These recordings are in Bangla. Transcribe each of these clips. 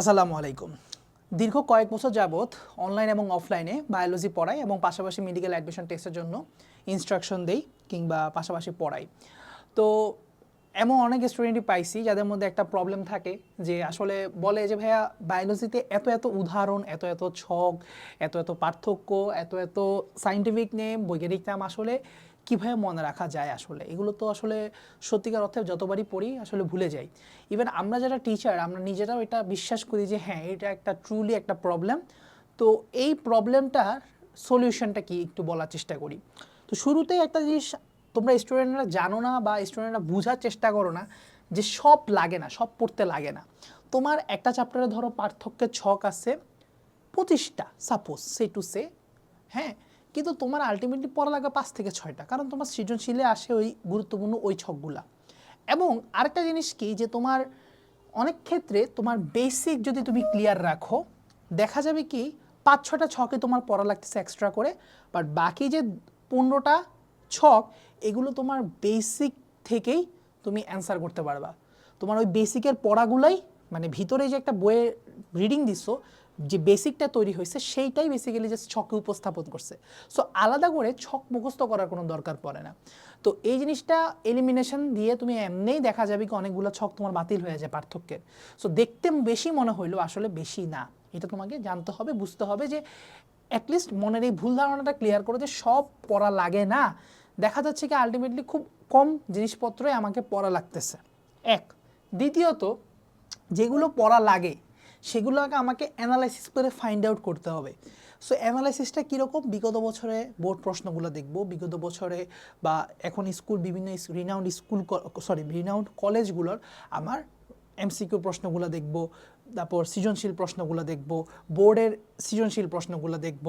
আসসালামু আলাইকুম। দীর্ঘ কয়েক বছর যাবৎ অনলাইন এবং অফলাইনে বায়োলজি পড়াই এবং পাশাপাশি মেডিকেল অ্যাডমিশন টেস্টের জন্য ইনস্ট্রাকশন দেই কিংবা পাশাপাশি পড়াই। তো এমন অনেক স্টুডেন্টই পাইছি যাদের মধ্যে একটা প্রবলেম থাকে যে আসলে বলে যে, ভাইয়া বায়োলজিতে এত এত উদাহরণ, এত এত ছক, এত এত পার্থক্য, এত এত সাইন্টিফিক নেম বৈজ্ঞানিক নাম আসলে কীভাবে মনে রাখা যায় আসলে? এগুলো তো আসলে সত্যিকার অর্থে যতবারই পড়ি আসলে ভুলে যাই। ইভেন আমরা যারা টিচার আমরা নিজেরাও এটা বিশ্বাস করি যে হ্যাঁ এটা একটা ট্রুলি একটা প্রবলেম তো এই প্রবলেমটার সলিউশনটা কি একটু বলার চেষ্টা করি। তো শুরুতেই একটা জিনিস তোমরা স্টুডেন্টরা জানো না বা স্টুডেন্টরা বোঝার চেষ্টা করো না যে সব লাগে না, সব পড়তে লাগে না। তোমার একটা চ্যাপ্টারে ধরো পার্থক্যের ছক আছে পঁচিশটা সাপোজ সে টু সে হ্যাঁ? কিন্তু তোমার আলটিমেটলি পড়া লাগে পাঁচ থেকে ছয়টা, কারণ তোমার সৃজনশীলে আসে ওই গুরুত্বপূর্ণ ওই ছকগুলা। এবং আরেকটা জিনিস কি যে তোমার অনেক ক্ষেত্রে তোমার বেসিক যদি তুমি ক্লিয়ার রাখো, দেখা যাবে কি পাঁচ ছটা ছকে তোমার পড়া লাগতেছে এক্সট্রা করে বাট বাকি যে পনেরোটা ছক এগুলো তোমার বেসিক থেকেই তুমি অ্যান্সার করতে পারবা। তোমার ওই বেসিকের পড়াগুলাই মানে ভিতরে যে একটা বইয়ে রিডিং দিচ্ছ যে বেসিকটা তৈরি হয়েছে, সেইটাই বেসিক্যালি যে ছকে উপস্থাপন করছে। সো আলাদা করে ছক মুখস্থ করার কোনো দরকার পড়ে না। তো এই জিনিসটা এলিমিনেশন দিয়ে তুমি এমনিই দেখা যাবে কি অনেকগুলো ছক তোমার বাতিল হয়ে যায় পার্থক্যের। সো দেখতে বেশি মনে হইল আসলে বেশি না। এটা তোমাকে জানতে হবে, বুঝতে হবে যে অ্যাটলিস্ট মনের এই ভুল ধারণাটা ক্লিয়ার করো যে সব পড়া লাগে না। দেখা যাচ্ছে কি আলটিমেটলি খুব কম জিনিসপত্রই আমাকে পড়া লাগতেছে। এক। দ্বিতীয়ত, যেগুলো পড়া লাগে, সেগুলোকে আমাকে অ্যানালাইসিস করে ফাইন্ড আউট করতে হবে। সো অ্যানালাইসিসটা কীরকম? বিগত বছরে বোর্ড প্রশ্নগুলো দেখব। বিগত বছরে বা এখন স্কুল, বিভিন্ন রিনাউন্ড স্কুল সরি রিনাউন্ড কলেজগুলোর আমার এমসিকিউ প্রশ্নগুলো দেখব। তারপর সৃজনশীল প্রশ্নগুলো দেখব, বোর্ডের সৃজনশীল প্রশ্নগুলো দেখব,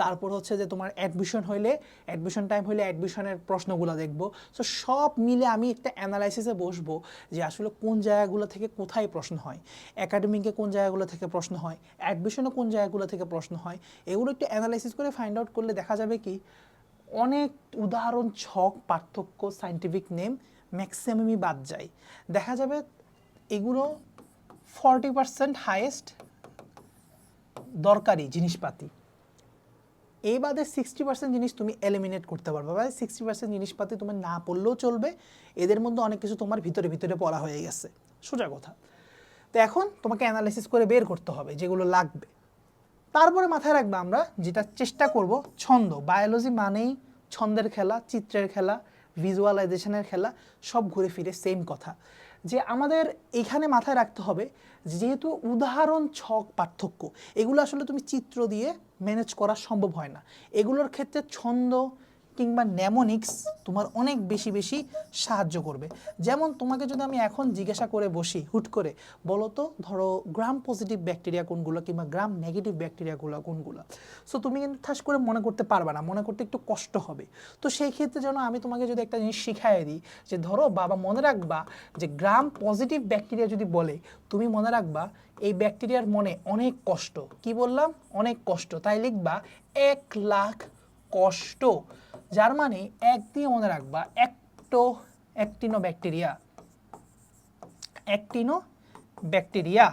তারপর হচ্ছে যে তোমার অ্যাডমিশন হইলে অ্যাডমিশন টাইম হইলে অ্যাডমিশনের প্রশ্নগুলো দেখব। সো সব মিলে আমি একটা অ্যানালাইসিসে বসবো যে আসলে কোন জায়গাগুলো থেকে কোথায় প্রশ্ন হয়। একাডেমিকে কোন জায়গাগুলো থেকে প্রশ্ন হয়? অ্যাডমিশনে কোন জায়গাগুলো থেকে প্রশ্ন হয়? এগুলো একটু অ্যানালাইসিস করে ফাইন্ড আউট করলে দেখা যাবে কি, অনেক উদাহরণ, ছক, পার্থক্য সাইন্টিফিক নেম ম্যাক্সিমামই বাদ যায়। দেখা যাবে এগুলো ফর্টি পার্সেন্ট হাইয়েস্ট দরকারি জিনিসপাতি। এই বাদে সিক্সটি পার্সেন্ট জিনিস তুমি এলিমিনেট করতে পারবে। বা সিক্সটি পার্সেন্ট জিনিসপাতি তুমি না পড়লেও চলবে। এদের মধ্যে অনেক কিছু তোমার ভিতরে ভিতরে পড়া হয়ে গেছে। সোজা কথা। তো এখন তোমাকে অ্যানালাইসিস করে বের করতে হবে যেগুলো লাগবে। তারপরে মাথায় রাখবে আমরা যেটা চেষ্টা করব, ছন্দ। বায়োলজি মানেই ছন্দের খেলা, চিত্রের খেলা ভিজুয়ালাইজেশনের খেলা, সব ঘুরে ফিরে সেম কথা। যে আমাদের এখানে মাথায় রাখতে হবে যেহেতু উদাহরণ ছক পার্থক্য, এগুলো আসলে তুমি চিত্র দিয়ে ম্যানেজ করা সম্ভব হয় না। এগুলোর ক্ষেত্রে ছন্দ কিংবা ন্যামোনিক্স তোমার অনেক বেশি বেশি সাহায্য করবে। যেমন তোমাকে যদি আমি এখন জিজ্ঞাসা করে বসি, হুট করে বলো তো ধরো গ্রাম পজিটিভ ব্যাকটেরিয়া কোনগুলো কিংবা গ্রাম নেগেটিভ ব্যাকটেরিয়াগুলো কোনগুলো। সো তুমি কিন্তু ঠাস করে মনে করতে পারবে না, মনে করতে একটু কষ্ট হবে। তো সেই ক্ষেত্রে যেন আমি তোমাকে যদি একটা জিনিস শিখাই দিই, যে ধরো বাবা মনে রাখবা যে গ্রাম পজিটিভ ব্যাকটেরিয়া যদি বলে, তুমি মনে রাখবা এই ব্যাকটেরিয়ার মনে অনেক কষ্ট। কি বললাম? অনেক কষ্ট। তাই লিখবা, এক লাখ কষ্ট। যার মানে এক দিয়ে মনে রাখবা, একটো অ্যাক্টিনো ব্যাকটেরিয়া অ্যাক্টিনো ব্যাকটেরিয়া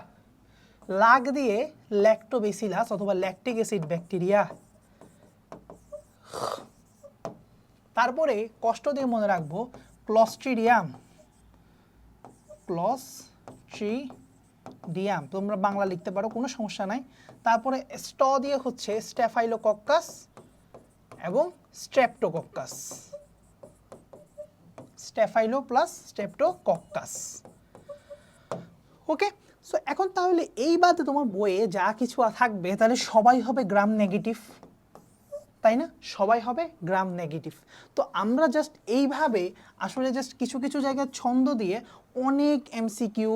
লাগ দিয়ে ল্যাক্টোবেসিলাস অথবা ল্যাকটিক অ্যাসিড ব্যাকটেরিয়া। তারপরে কষ্ট দিয়ে মনে রাখব, ক্লস্ট্রিডিয়াম। ক্লস্ট্রিডিয়াম। তোমরা বাংলা লিখতে পারো, কোনো সমস্যা নাই। তারপরে স্ট দিয়ে হচ্ছে স্ট্যাফাইলোকক্কাস। এবং streptococcus staphylo plus streptococcus okay so এখন তাহলে এই বাদে তোমার বইয়ে যা কিছু থাকবে, তাহলে সবাই হবে গ্রাম নেগেটিভ তাই না? সবাই হবে গ্রাম নেগেটিভ তো আমরা জাস্ট এইভাবে আসলে জাস্ট কিছু কিছু জায়গায় ছন্দ দিয়ে অনেক এমসিকিউ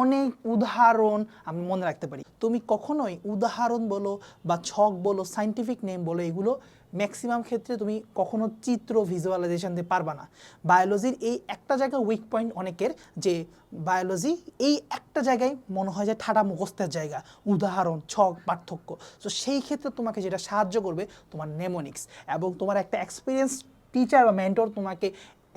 অনেক উদাহরণ আমি মনে রাখতে পারি। তুমি কখনোই উদাহরণ বলো বা ছক বলো সাইন্টিফিক নেম বলো, এগুলো ম্যাক্সিমাম ক্ষেত্রে তুমি কখনো চিত্র ভিজুয়ালাইজেশন দিয়ে পারবা না। বায়োলজির এই একটা জায়গায় উইক পয়েন্ট অনেকের যে বায়োলজি এই একটা জায়গায় মনে হয় যে ঠাটা মুখস্থের জায়গা, উদাহরণ, ছক, পার্থক্য। তো সেই ক্ষেত্রে তোমাকে যেটা সাহায্য করবে তোমার নেমোনিক্স এবং তোমার একটা এক্সপিরিয়েন্স টিচার বা মেন্টর তোমাকে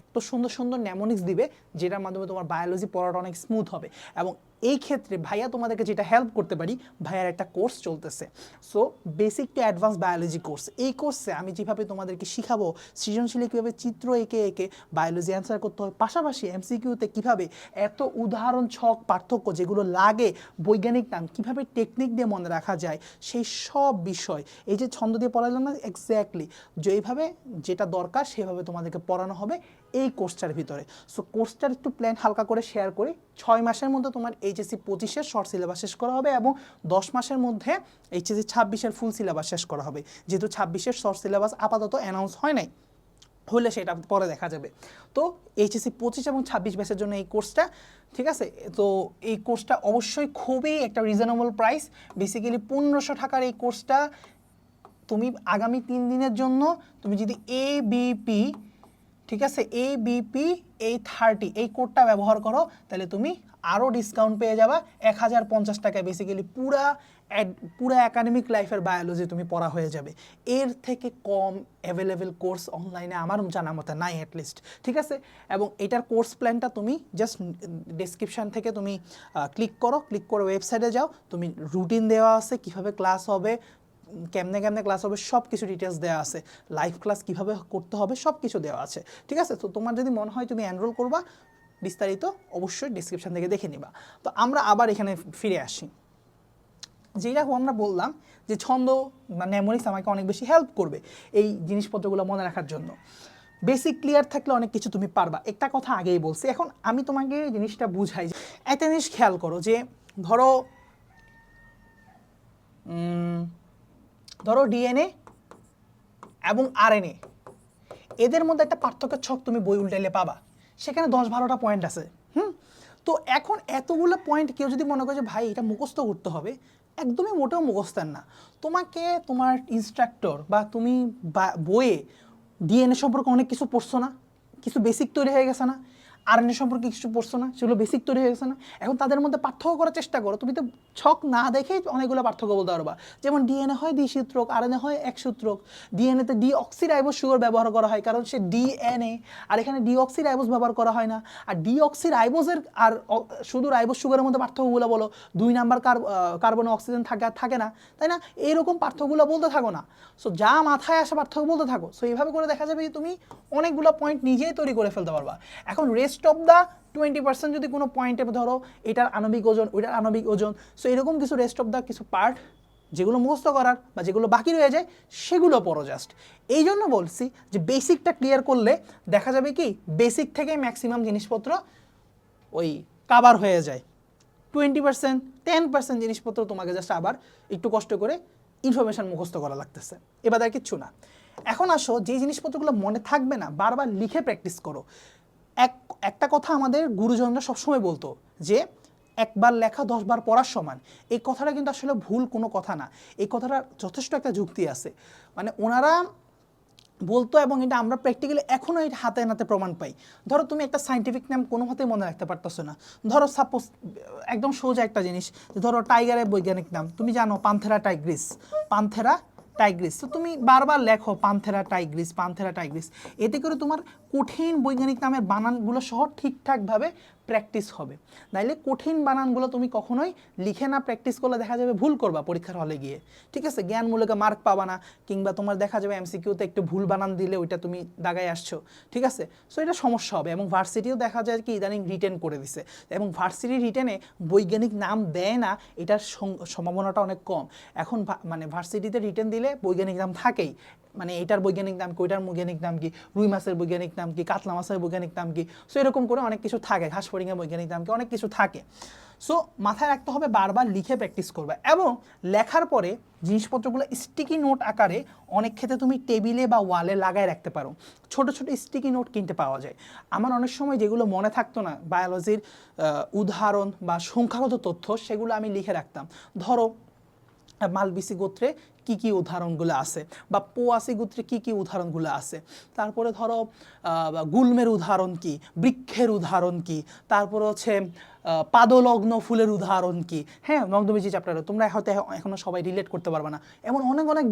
এত সুন্দর সুন্দর নেমোনিক্স দিবে, যেটার মাধ্যমে তোমার বায়োলজি পড়াটা অনেক স্মুথ হবে। এবং এই ক্ষেত্রে ভাইয়া তোমাদেরকে যেটা হেল্প করতে পারি, ভাইয়ার একটা কোর্স চলতেছে। So basic to advance biology course এই কোর্সে আমি যেভাবে তোমাদেরকে শিখাবো, সৃজনশীলে কীভাবে চিত্র এঁকে এঁকে বায়োলজি অ্যান্সার করতে হয়, পাশাপাশি এমসিকিউতে কীভাবে এত উদাহরণ, ছক, পার্থক্য যেগুলো লাগে, বৈজ্ঞানিক নাম কীভাবে টেকনিক দিয়ে মনে রাখা যায়, সেই সব বিষয়, এই যে ছন্দ দিয়ে পড়ালাম না এক্স্যাক্টলি যেইভাবে যেটা দরকার সেভাবে তোমাদেরকে পড়ানো হবে এই কোর্সটার ভিতরে। সো কোর্সটার একটু প্ল্যান হালকা করে শেয়ার করি, ছয় মাসের মধ্যে তোমার এইচএসসি পঁচিশের শর্ট সিলেবাস শেষ করা হবে এবং দশ মাসের মধ্যে এইচএসসি ছাব্বিশের ফুল সিলেবাস শেষ করা হবে। যেহেতু ছাব্বিশের শর্ট সিলেবাস আপাতত অ্যানাউন্স হয় নাই, হলে সেটা পরে দেখা যাবে। তো এইচএসসি পঁচিশ এবং ছাব্বিশ ব্যাচের জন্য এই কোর্সটা ঠিক আছে? তো এই কোর্সটা অবশ্যই খুবই একটা রিজনেবল প্রাইস বেসিক্যালি পনেরোশো টাকার এই কোর্সটা তুমি আগামী তিন দিনের জন্য তুমি যদি এ বিপি ঠিক আছে? এ বিপি এই থার্টি এই কোডটা ব্যবহার করো, তাহলে তুমি আরও ডিসকাউন্ট পেয়ে যাবা। এক হাজার পঞ্চাশ টাকায় বেসিক্যালি পুরা পুরা একাডেমিক লাইফের বায়োলজি তুমি পড়া হয়ে যাবে। এর থেকে কম অ্যাভেলেবেল কোর্স অনলাইনে আমার জানা মতো নাই অ্যাটলিস্ট ঠিক আছে? এবং এটার কোর্স প্ল্যানটা তুমি জাস্ট ডেসক্রিপশান থেকে তুমি ক্লিক করো ক্লিক করে ওয়েবসাইটে যাও। তুমি রুটিন দেওয়া আছে, কীভাবে ক্লাস হবে, কেমনে কেমনে ক্লাস হবে সব কিছু ডিটেলস দেওয়া আছে। লাইভ ক্লাস কীভাবে করতে হবে সব কিছু দেওয়া আছে, ঠিক আছে? তো তোমার যদি মনে হয় তুমি এনরোল করবা বিস্তারিত অবশ্যই ডিসক্রিপশন থেকে দেখে নিবা। তো আমরা আবার এখানে ফিরে আসি। যেটা আমরা বললাম যে ছন্দ বা ন্যামোনিক্স আমাকে অনেক বেশি হেল্প করবে এই জিনিসপত্রগুলো মনে রাখার জন্য। বেসিক ক্লিয়ার থাকলে অনেক কিছু তুমি পারবা। একটা কথা আগেই বলছি, এখন আমি তোমাকে জিনিসটা বুঝাই। একটা জিনিস খেয়াল করো যে ধরো ধরো ডিএনএ এবং আরএনএ এদের মধ্যে একটা পার্থক্য ছক তুমি বই উল্টাইলে পাবা। সেখানে দশ বারোটা পয়েন্ট আছে, হুম? তো এখন এতগুলো পয়েন্ট কেউ যদি মনে করে যে, ভাই, এটা মুখস্থ করতে হবে, একদমই মোটেও মুখস্তের না। তোমাকে তোমার ইনস্ট্রাক্টর বা তুমি বইয়ে ডিএনএ সম্পর্কে অনেক কিছু পড়ছো না, কিছু বেসিক তৈরি হয়ে গেছে না? আরএনএ সম্পর্কে কিছু পড়ছো না? সেগুলো বেসিক তৈরি হয়ে গেছে না? এখন তাদের মধ্যে পার্থক্য করার চেষ্টা করো। তুমি তো ছক না দেখেই অনেকগুলো পার্থক্য বলতে পারবা। যেমন ডিএনএ হয় দ্বিসূত্রক আরএনএ হয় একসূত্রক ডিএনএতে ডি অক্সিরাইবোস সুগার ব্যবহার করা হয়, কারণ সে ডিএনএ আর এখানে ডিঅক্সিরাইবোস ব্যবহার করা হয় না। আর ডিঅক্সিরাইবোসের আর শুধু রাইবোস সুগারের মধ্যে পার্থক্যগুলো বলো, দুই নাম্বার কার্বন অক্সিজেন থাকে আর থাকে না। তাই না? এইরকম পার্থক্যগুলো বলতে থাকো না। সো যা মাথায় আসে পার্থক্য বলতে থাকো। সো এইভাবে করে দেখা যাবে যে তুমি অনেকগুলো পয়েন্ট নিজেই তৈরি করে ফেলতে পারবা। এখন rest of the twenty percent যদি কোনো পয়েন্টে ধরো এটার আণবিক ওজন, ওইটার আণবিক ওজন সো এরকম কিছু রেস্ট অফ দ্য কিছু পার্ট যেগুলো মুখস্থ করার বা যেগুলো বাকি রয়ে যায়, সেগুলো পড়ো জাস্ট এই জন্য বলছি যে বেসিকটা ক্লিয়ার করলে দেখা যাবে কি বেসিক থেকে ম্যাক্সিমাম জিনিসপত্র ওই কাবার হয়ে যায়। টোয়েন্টি পার্সেন্ট টেন পার্সেন্ট জিনিসপত্র তোমাকে জাস্ট আবার একটু কষ্ট করে ইনফরমেশন মুখস্থ করা লাগতেছে। এবার আর কিচ্ছু না। এখন আসো যে জিনিসপত্রগুলো মনে থাকবে না, বারবার লিখে প্র্যাকটিস করো। এক, একটা কথা আমাদের গুরুজনরা সবসময় বলতো যে একবার লেখা, দশবার পড়ার সমান। এই কথাটা কিন্তু আসলে ভুল কোনো কথা না। এই কথাটার যথেষ্ট একটা যুক্তি আছে। মানে ওনারা বলতো এবং এটা আমরা প্র্যাকটিক্যালি এখনও এটা হাতে নাতে প্রমাণ পাই। ধরো তুমি একটা সাইন্টিফিক নাম কোনো মতেই মনে রাখতে পারতেছো না। ধরো সাপোজ একদম সোজা একটা জিনিস ধরো টাইগারের বৈজ্ঞানিক নাম। তুমি জানো পান্থেরা টাইগ্রিস পান্থেরা টাইগ্রিস তো তুমি বারবার লেখো পান্থেরা টাইগ্রিস পান্থেরা টাইগ্রিস এতে করে তোমার কঠিন বৈজ্ঞানিক নামের বানানগুলো সহ ঠিকঠাকভাবে প্র্যাকটিস হবে। নাইলে কঠিন বানানগুলো তুমি কখনোই লিখে না প্র্যাকটিস করলে দেখা যাবে ভুল করবা পরীক্ষার হলে গিয়ে। ঠিক আছে? জ্ঞানমূলকে মার্ক পাবা না, কিংবা তোমার দেখা যাবে এমসিকিউতে একটু ভুল বানান দিলে ওইটা তুমি দাগায় আসছো। ঠিক আছে? সো এটা সমস্যা হবে এবং ভার্সিটিও দেখা যায় কি ইদানিং রিটেন করে দিছে। এবং ভার্সিটি রিটেনে বৈজ্ঞানিক নাম দেয় না, এটার সম্ভাবনাটা অনেক কম। এখন মানে ভার্সিটিতে রিটেন দিলে বৈজ্ঞানিক নাম থাকেই। মানে এটার বৈজ্ঞানিক নাম কি, ওইটার বৈজ্ঞানিক নাম কি, রুই মাছের বৈজ্ঞানিক নাম কি কাতলা মাছের বৈজ্ঞানিক নাম কি সো এরকম করে অনেক কিছু থাকে, ঘাস ফড়িংয়ের বৈজ্ঞানিক নাম কি অনেক কিছু থাকে। সো মাথায় রাখতে হবে বারবার লিখে প্র্যাকটিস করবে এবং লেখার পরে জিনিসপত্রগুলো স্টিকি নোট আকারে অনেক ক্ষেত্রে তুমি টেবিলে বা ওয়ালে লাগায় রাখতে পারো। ছোট ছোট স্টিকি নোট কিনতে পাওয়া যায়। আমার অনেক সময় যেগুলো মনে থাকতো না বায়োলজির উদাহরণ বা সংখ্যাগত তথ্য, সেগুলো আমি লিখে রাখতাম। ধরো, মালবিসি গোত্রে কি কি উদাহরণগুলো আছে? বা পোয়াসি গোত্রে কি কি উদাহরণগুলো আছে? তারপরে ধরো গুল্মের উদাহরণ কি? বৃক্ষের উদাহরণ কি? তারপরে হচ্ছে পাদলগ্ন ফুলের উদাহরণ কি? হ্যাঁ নগ্নবীজি চ্যাপ্টারে তোমরা হয়তো এখ- এখনও সবাই রিলেট করতে পারবে না। এমন অনেক অনেক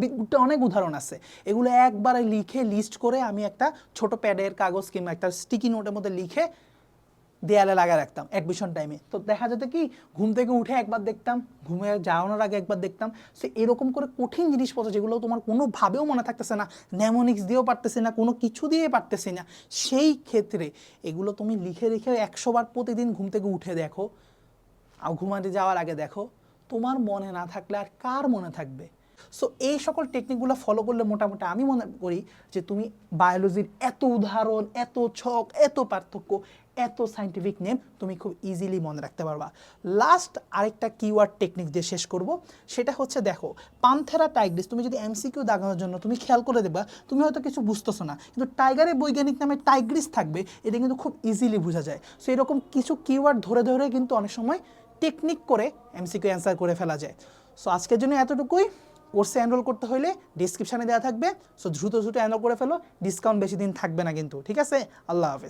অনেক উদাহরণ আছে। এগুলো একবারে লিখে লিস্ট করে আমি একটা ছোট প্যাডের কাগজ কিংবা একটা স্টিকি নোটের মধ্যে লিখে দেয়ালে লাগা রাখতাম অ্যাডমিশন টাইমে তো দেখা যেত কি, ঘুম থেকে উঠে একবার দেখতাম, ঘুমে যাওয়ানোর আগে একবার দেখতাম। সে এরকম করে কঠিন জিনিসপত্র যেগুলো তোমার কোনোভাবেও মনে থাকতেছে না নেমোনিক্স দিয়েও পারতেছে না, কোনো কিছু দিয়ে পারতেছে না, সেই ক্ষেত্রে এগুলো তুমি লিখে রেখে একশো বার প্রতিদিন ঘুম থেকে উঠে দেখো, আর ঘুমাতে যাওয়ার আগে দেখো, তোমার মনে না থাকলে আর কার মনে থাকবে? সো এই সকল টেকনিকগুলো ফলো করলে মোটামুটি আমি মনে করি যে তুমি বায়োলজির এত উদাহরণ, এত ছক, এত পার্থক্য এত সাইন্টিফিক নেম তুমি খুব ইজিলি মনে রাখতে পারবা। লাস্ট আরেকটা কিওয়ার্ড টেকনিক দিয়ে শেষ করব, সেটা হচ্ছে দেখো পান্থেরা টাইগ্রিস তুমি যদি এমসিকিউ দাগানোর জন্য তুমি খেয়াল করে দেবা তুমি হয়তো কিছু বুঝতেছো না, কিন্তু টাইগারের বৈজ্ঞানিক নামে টাইগ্রিস থাকবে, এটা কিন্তু খুব ইজিলি বোঝা যায়। সো এরকম কিছু কিওয়ার্ড ধরে ধরে কিন্তু অনেক সময় টেকনিক করে এমসিকিউ অ্যান্সার করে ফেলা যায়। সো আজকের জন্য এতটুকুই। কোর্সে এনরোল করতে হলে ডিসক্রিপশানে দেওয়া থাকবে। সো দ্রুত দ্রুত এনরোল করে ফেলো ডিসকাউন্ট বেশি দিন থাকবে না কিন্তু, ঠিক আছে? আল্লাহ হাফেজ।